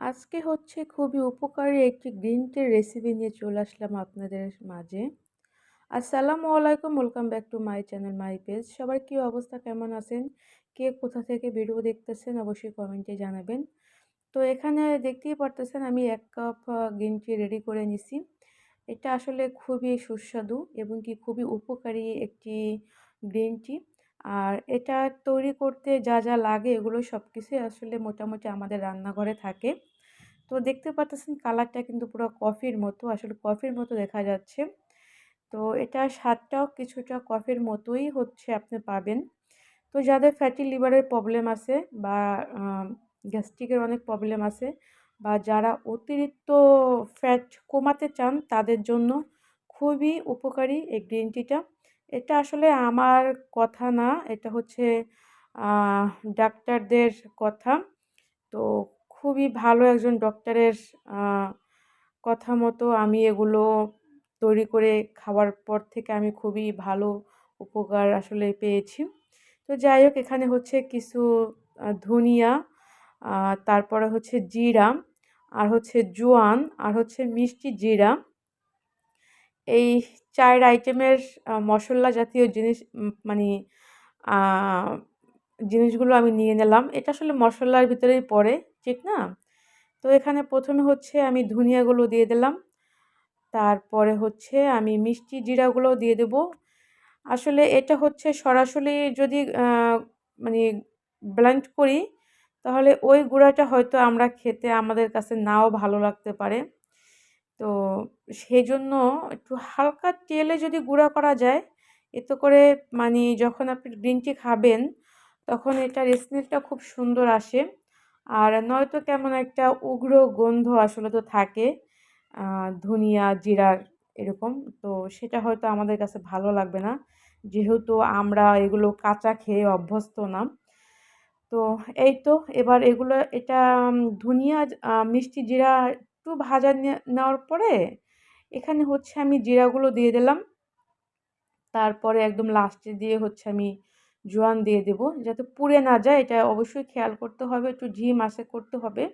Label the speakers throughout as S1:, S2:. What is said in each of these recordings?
S1: আজকে হচ্ছে খুবই উপকারী একটি গ্রিন টির রেসিপি নিয়ে চলে আসলাম আপনাদের মাঝে। আসসালামু আলাইকুম welcome back to my channel my page সবার কী অবস্থা, কেমন আছেন? কে কোথা থেকে ভিডিও দেখতেছেন, অবশ্যই কমেন্টে জানাবেন। তো এখানে দেখতেই পারতেছেন আমি এক কাপ গ্রিন টি রেডি করে নিছি। এটা আসলে খুবই সুস্বাদু এবং কি খুবই উপকারী একটি গ্রিন টি আর এটা তৈরি করতে যা যা লাগে এগুলো সব কিছুই আসলে মোটামুটি আমাদের রান্নাঘরে থাকে। তো দেখতে পাচ্ছেন কালারটা কিন্তু পুরো কফির মতো, আসলে কফির মতো দেখা যাচ্ছে। তো এটা স্বাদটাও কিছুটা কফির মতোই হচ্ছে আপনি পাবেন। তো যাদের ফ্যাটি লিভারের প্রবলেম আছে বা গ্যাস্ট্রিকের অনেক প্রবলেম আছে বা যারা অতিরিক্ত ফ্যাট কমাতে চান তাদের জন্য খুবই উপকারী এই গ্রিন টিটা এটা আসলে আমার কথা না, এটা হচ্ছে ডাক্তারদের কথা। তো খুবই ভালো একজন ডক্টরের কথা মতো আমি এগুলো তৈরি করে খাওয়ার পর থেকে আমি খুবই ভালো উপকার আসলে পেয়েছি। তো যাই হোক, এখানে হচ্ছে কিছু ধনিয়া তারপরে হচ্ছে জিরা, আর হচ্ছে জোয়ান, আর হচ্ছে মিষ্টি জিরা। এই চার আইটেমের মশলা জাতীয় জিনিস মানে জিনিসগুলো আমি নিয়ে নিলাম। এটা আসলে মশলার ভিতরেই পড়ে, ঠিক না? তো এখানে প্রথমে হচ্ছে আমি ধনিয়াগুলো দিয়ে দিলাম। তারপরে হচ্ছে আমি মিষ্টি জিরাগুলো দিয়ে দেব। আসলে এটা হচ্ছে সরাসরি যদি মানে ব্লেন্ড করি, তাহলে ওই গুঁড়াটা হয়তো আমরা খেতে আমাদের কাছে নাও ভালো লাগতে পারে। তো সেই জন্য একটু হালকা তেলে যদি গুঁড়া করা যায়, এতে করে মানে যখন আপনি গ্রিন টি খাবেন, তখন এটার স্মেলটা খুব সুন্দর আসে। আর নয়তো কেমন একটা উগ্র গন্ধ আসলে তো থাকে ধনিয়া জিরার এরকম। তো সেটা হয়তো আমাদের কাছে ভালো লাগবে না। যেহেতু আমরা এগুলো কাঁচা খেয়ে অভ্যস্ত না। তো এই তো, এবার এগুলো, এটা ধনিয়া মিষ্টি, জিরা একটু ভাজা নেওয়ার পরে এখানে হচ্ছে আমি জিরাগুলো দিয়ে দিলাম। তারপরে একদম লাস্টে দিয়ে হচ্ছে আমি জোয়ান দিয়ে দেব। যাতে পুড়ে না যায়, এটা অবশ্যই খেয়াল করতে হবে, একটু ঝি মাসে করতে হবে।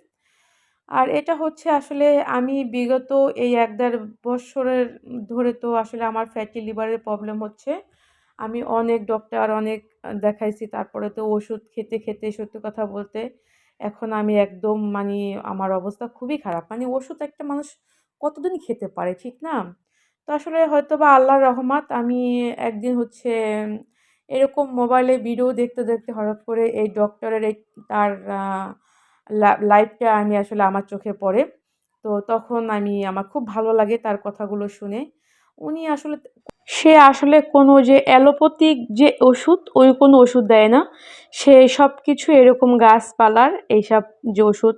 S1: আর এটা হচ্ছে আসলে আমি বিগত এই এক দেড় বছরের ধরে তো আসলে আমার ফ্যাটি লিভারের প্রবলেম হচ্ছে। আমি অনেক ডক্টর অনেক দেখাইছি, তারপরে তো ওষুধ খেতে খেতে সত্যি কথা বলতে এখন আমি একদম মানে আমার অবস্থা খুবই খারাপ। মানে ওষুধ একটা মানুষ কতদিন খেতে পারে, ঠিক না? তো আসলে হয়তো বা আল্লাহর রহমত আমি একদিন হচ্ছে এরকম মোবাইলে ভিডিও দেখতে দেখতে হঠাৎ করে এই ডক্টরের এই তার লাইফটা আমি আসলে আমার চোখে পড়ে। তো তখন আমি, আমার খুব ভালো লাগে তার কথাগুলো শুনে। উনি আসলে সে আসলে কোনো যে অ্যালোপ্যাথিক যে ওষুধ, ওই কোনো ওষুধ দেয় না। সে সব কিছু এরকম গাছপালার এইসব যে ওষুধ।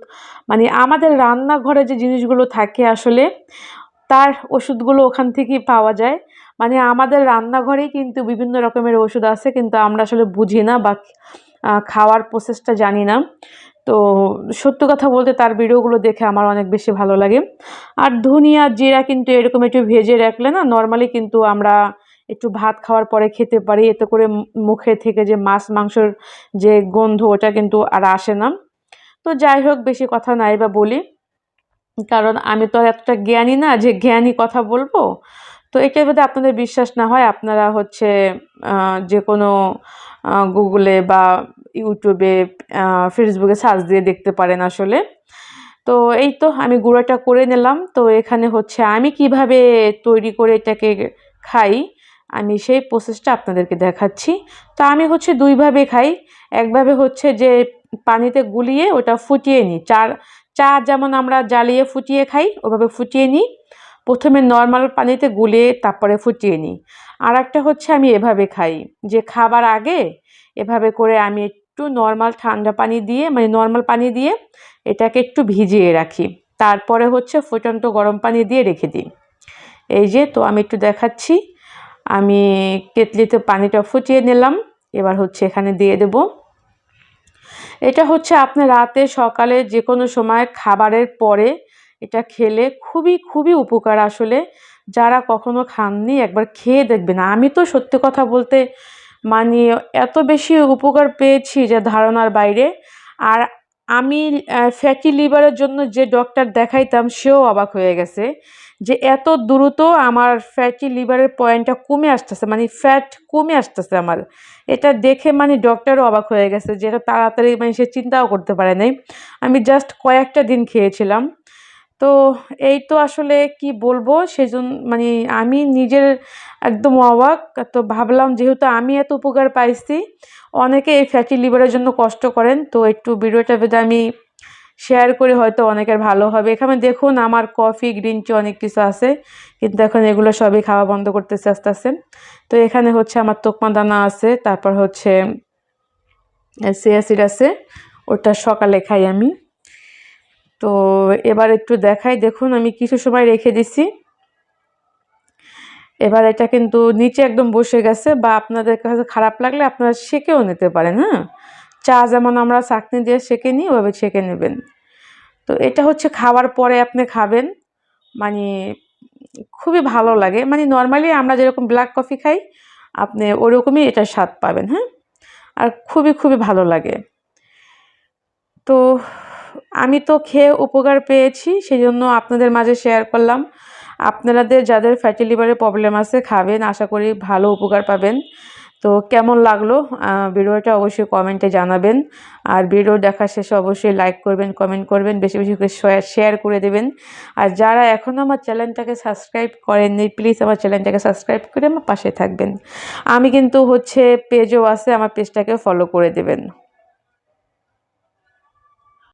S1: মানে আমাদের রান্নাঘরে যে জিনিসগুলো থাকে আসলে, তার ওষুধগুলো ওখান থেকেই পাওয়া যায়। মানে আমাদের রান্নাঘরেই কিন্তু বিভিন্ন রকমের ওষুধ আছে, কিন্তু আমরা আসলে বুঝি না বা খাওয়ার প্রসেসটা জানি না। তো সত্য কথা বলতে তার ভিডিওগুলো দেখে আমার অনেক বেশি ভালো লাগে। আর ধনিয়া জিরা কিন্তু এরকম একটু ভেজে রাখলে না নর্মালি কিন্তু আমরা একটু ভাত খাওয়ার পরে খেতে পারি। এতে করে মুখে থেকে যে মাছ, মাংসর যে গন্ধ, ওটা কিন্তু আর আসে না। তো যাই হোক, বেশি কথা নাই বা বলি। কারণ আমি তো আর এতটা জ্ঞানী না যে জ্ঞানী কথা বলব। তো এটার মধ্যে আপনাদের বিশ্বাস না হয় আপনারা হচ্ছে যে কোনো গুগলে বা ইউটিউবে ফেসবুকে সার্চ দিয়ে দেখতে পারেন আসলে। তো এই তো আমি গুঁড়োটা করে নিলাম। তো এখানে হচ্ছে আমি কীভাবে তৈরি করে এটাকে খাই, আমি সেই প্রসেসটা আপনাদেরকে দেখাচ্ছি। তো আমি হচ্ছে দুইভাবে খাই। একভাবে হচ্ছে যে পানিতে গুলিয়ে ওটা ফুটিয়ে নিই। চার চা যেমন আমরা জ্বালিয়ে ফুটিয়ে খাই, ওভাবে ফুটিয়ে নিই। প্রথমে নর্মাল পানিতে গুলিয়ে তারপরে ফুটিয়ে নিই। আর একটা হচ্ছে আমি এভাবে খাই, যে খাবার আগে এভাবে করে আমি একটু নর্মাল ঠান্ডা পানি দিয়ে মানে নর্মাল পানি দিয়ে এটাকে একটু ভিজিয়ে রাখি। তারপরে হচ্ছে ফুটন্ত গরম পানি দিয়ে রেখে দিই। এই যে, তো আমি একটু দেখাচ্ছি। আমি কেতলিতে পানিটা ফুটিয়ে নিলাম। এবার হচ্ছে এখানে দিয়ে দেব। এটা হচ্ছে আপনি রাতে সকালে যে কোনো সময় খাবারের পরে এটা খেলে খুবই খুবই উপকার আসলে। যারা কখনো খাননি একবার খেয়ে দেখবেন। আমি তো সত্যি কথা বলতে মানে এত বেশি উপকার পেয়েছি যে ধারণার বাইরে। আর আমি ফ্যাটি লিভারের জন্য যে ডক্টর দেখাইতাম সেও অবাক হয়ে গেছে যে এত দ্রুত আমার ফ্যাটি লিভারের পয়েন্টটা কমে আসতেছে মানে ফ্যাট কমে আসতেছে আমার। এটা দেখে মানে ডক্টরও অবাক হয়ে গেছে যেটা তাড়াতাড়ি মানে সে চিন্তাও করতে পারে নাই। আমি জাস্ট কয়েকটা দিন খেয়েছিলাম। তো এই তো আসলে কি বলব? সেজন্য মানে আমি নিজের একদম অবাক। তো ভাবলাম যেহেতু আমি এত উপকার পাইছি, অনেকে এই ফ্যাটি লিভারের জন্য কষ্ট করেন। তো একটু ভিডিওটা বেঁধে আমি শেয়ার করে হয়তো অনেকের ভালো হবে। এখানে দেখুন আমার কফি গ্রিন টি অনেক কিছু আছে। কিন্তু এখন এগুলো সবই খাওয়া বন্ধ করতেছে আস্তে আস্তে। তো এখানে হচ্ছে আমার তোকমা দানা আছে, তারপর হচ্ছে সিয়াসিড আছে। ওটা সকালে খাই আমি। তো এবার একটু দেখাই, দেখুন আমি কিছু সময় রেখে দিছি। এবার এটা কিন্তু নিচে একদম বসে গেছে বা আপনাদের কাছে খারাপ লাগলে আপনারা সেকেও নিতে পারেন হ্যাঁ? চা যেমন আমরা চাকনি দিয়ে সেকে নিই, ওভাবে ছেঁকে নেবেন। তো এটা হচ্ছে খাওয়ার পরে আপনি খাবেন মানে খুবই ভালো লাগে। মানে নর্মালি আমরা যেরকম ব্ল্যাক কফি খাই, আপনি ওরকমই এটা স্বাদ পাবেন হ্যাঁ? আর খুবই খুবই ভালো লাগে। তো আমি তো খেয়ে উপকার পেয়েছি সেই জন্য আপনাদের মাঝে শেয়ার করলাম। আপনাদের যাদের ফ্যাটি লিভারের প্রবলেম আছে খাবেন, আশা করি ভালো উপকার পাবেন। তো কেমন লাগল? ভিডিওটা অবশ্যই কমেন্টে জানাবেন। আর ভিডিও দেখা শেষে অবশ্যই লাইক করবেন কমেন্ট করবেন, বেশি বেশি করে শেয়ার করে দেবেন। আর যারা এখনও আমার চ্যানেলটাকে সাবস্ক্রাইব করেননি প্লিজ আমার চ্যানেলটাকে সাবস্ক্রাইব করে আমার পাশে থাকবেন। আমি কিন্তু হচ্ছে পেজও আছে, আমার পেজটাকে ফলো করে দেবেন।